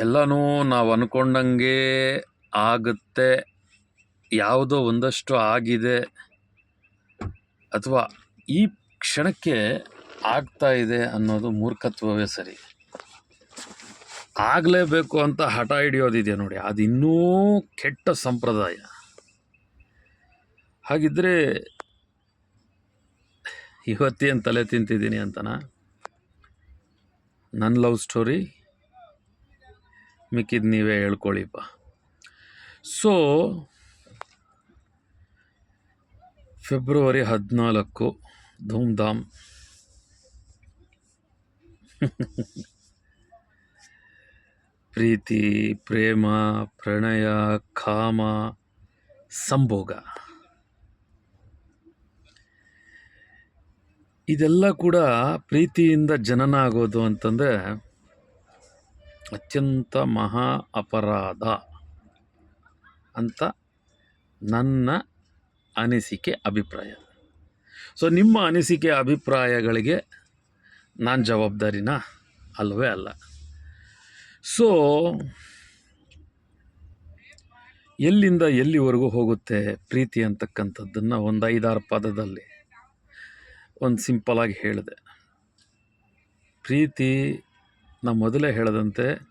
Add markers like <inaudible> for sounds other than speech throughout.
ಎಲ್ಲನೂ ನಾವು ಅಂದ್ಕೊಂಡಂಗೆ ಆಗುತ್ತೆ. ಯಾವುದೋ ಒಂದಷ್ಟು ಆಗಿದೆ. ಅಥವಾ ಈ ಕ್ಷಣಕ್ಕೆ ಆಗ್ತಾ ಇದೆ ಅನ್ನೋದು ಮೂರ್ಖತ್ವವೇ ಸರಿ. ಆಗಲೇಬೇಕು ಅಂತ ಹಠ ಹಿಡಿಯೋದಿದೆ ನೋಡಿ, ಅದು ಇನ್ನೂ ಕೆಟ್ಟ ಸಂಪ್ರದಾಯ. ಹಾಗಿದ್ರೆ ಇವತ್ತೇನು ತಲೆ ತಿಂತಿದ್ದೀನಿ ಅಂತನಾ? ನನ್ನ ಲವ್ ಸ್ಟೋರಿ ಮಿಕ್ಕಿದ್ದು ನೀವೇ ಹೇಳ್ಕೊಳ್ಳಿಪ್ಪ ಸೊ ಫೆಬ್ರವರಿ ಹದಿನಾಲ್ಕು ಧೂಮ್ ಧಾಮ್ ಪ್ರೀತಿ, ಪ್ರೇಮ, ಪ್ರಣಯ, ಕಾಮ, ಸಂಭೋಗ. ಇದೆಲ್ಲ ಕೂಡ ಪ್ರೀತಿಯಿಂದ ಜನನ ಆಗೋದು ಅಂತಂದರೆ ಅತ್ಯಂತ ಮಹಾ ಅಪರಾಧ ಅಂತ ನನ್ನ ಅನಿಸಿಕೆ ಅಭಿಪ್ರಾಯ. ಸೊ ನಿಮ್ಮ ಅನಿಸಿಕೆ ಅಭಿಪ್ರಾಯಗಳಿಗೆ ನಾನು ಜವಾಬ್ದಾರಿನ ಅಲ್ಲವೇ ಅಲ್ಲ. ಸೊ ಎಲ್ಲಿಂದ ಎಲ್ಲಿವರೆಗೂ ಹೋಗುತ್ತೆ ಪ್ರೀತಿ ಅಂತಕ್ಕಂಥದ್ದನ್ನು ಒಂದು ಐದಾರು ಪದದಲ್ಲಿ ಒಂದು ಸಿಂಪಲಾಗಿ ಹೇಳಿದೆ. ಪ್ರೀತಿ ನಾ ಮೊದಲೇ ಹೇಳದಂತೆ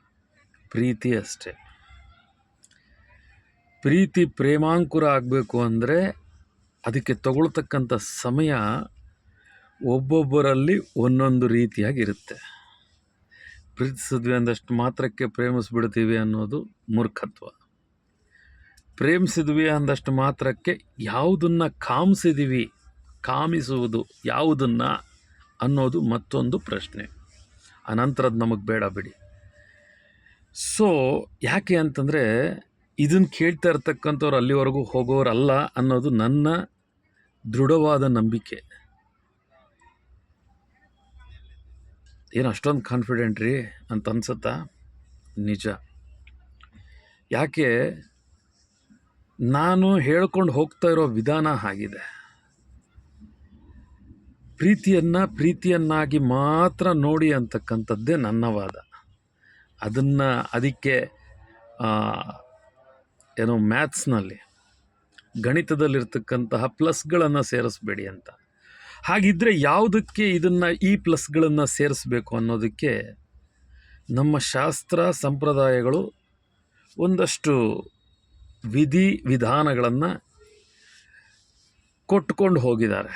ಪ್ರೀತಿ ಅಷ್ಟೇ. ಪ್ರೀತಿ ಪ್ರೇಮಾಂಕುರ ಆಗಬೇಕು ಅಂದರೆ ಅದಕ್ಕೆ ತಗೊಳ್ತಕ್ಕಂಥ ಸಮಯ ಒಬ್ಬೊಬ್ಬರಲ್ಲಿ ಒಂದೊಂದು ರೀತಿಯಾಗಿರುತ್ತೆ ಪ್ರೀತಿಸಿದ್ವಿ ಅಂದಷ್ಟು ಮಾತ್ರಕ್ಕೆ ಪ್ರೇಮಿಸ್ಬಿಡ್ತೀವಿ ಅನ್ನೋದು ಮೂರ್ಖತ್ವ. ಪ್ರೇಮಿಸಿದ್ವಿ ಅಂದಷ್ಟು ಮಾತ್ರಕ್ಕೆ ಯಾವುದನ್ನು ಕಾಮಿಸಿದೀವಿ, ಕಾಮಿಸುವುದು ಯಾವುದನ್ನು ಅನ್ನೋದು ಮತ್ತೊಂದು ಪ್ರಶ್ನೆ. ಅನಂತರದ್ದು ನಮಗೆ ಬೇಡ ಬಿಡಿ. ಸೊ ಯಾಕೆ ಅಂತಂದರೆ ಇದನ್ನು ಕೇಳ್ತಾ ಇರ್ತಕ್ಕಂಥವ್ರು ಅಲ್ಲಿವರೆಗೂ ಹೋಗೋರಲ್ಲ ಅನ್ನೋದು ನನ್ನ ದೃಢವಾದ ನಂಬಿಕೆ. ಏನು ಅಷ್ಟೊಂದು ಕಾನ್ಫಿಡೆಂಟ್ ರೀ ಅಂತ ಅನ್ಸುತ್ತಾ? ನಿಜ. ಯಾಕೆ? ನಾನು ಹೇಳ್ಕೊಂಡು ಹೋಗ್ತಾ ಇರೋ ವಿಧಾನ ಆಗಿದೆ ಪ್ರೀತಿಯನ್ನು ಪ್ರೀತಿಯನ್ನಾಗಿ ಮಾತ್ರ ನೋಡಿ ಅಂತಕ್ಕಂಥದ್ದೇ ನನ್ನ ವಾದ. ಅದನ್ನು ಅದಕ್ಕೆ ಏನೋ ಮ್ಯಾಥ್ಸ್ನಲ್ಲಿ, ಗಣಿತದಲ್ಲಿರ್ತಕ್ಕಂತಹ ಪ್ಲಸ್ಗಳನ್ನು ಸೇರಿಸ್ಬೇಡಿ ಅಂತ. ಹಾಗಿದ್ದರೆ ಯಾವುದಕ್ಕೆ ಇದನ್ನು ಈ ಪ್ಲಸ್ಗಳನ್ನು ಸೇರಿಸ್ಬೇಕು ಅನ್ನೋದಕ್ಕೆ ನಮ್ಮ ಶಾಸ್ತ್ರ ಸಂಪ್ರದಾಯಗಳು ಒಂದಷ್ಟು ವಿಧಿ ವಿಧಾನಗಳನ್ನು ಕೊಟ್ಕೊಂಡು ಹೋಗಿದ್ದಾರೆ.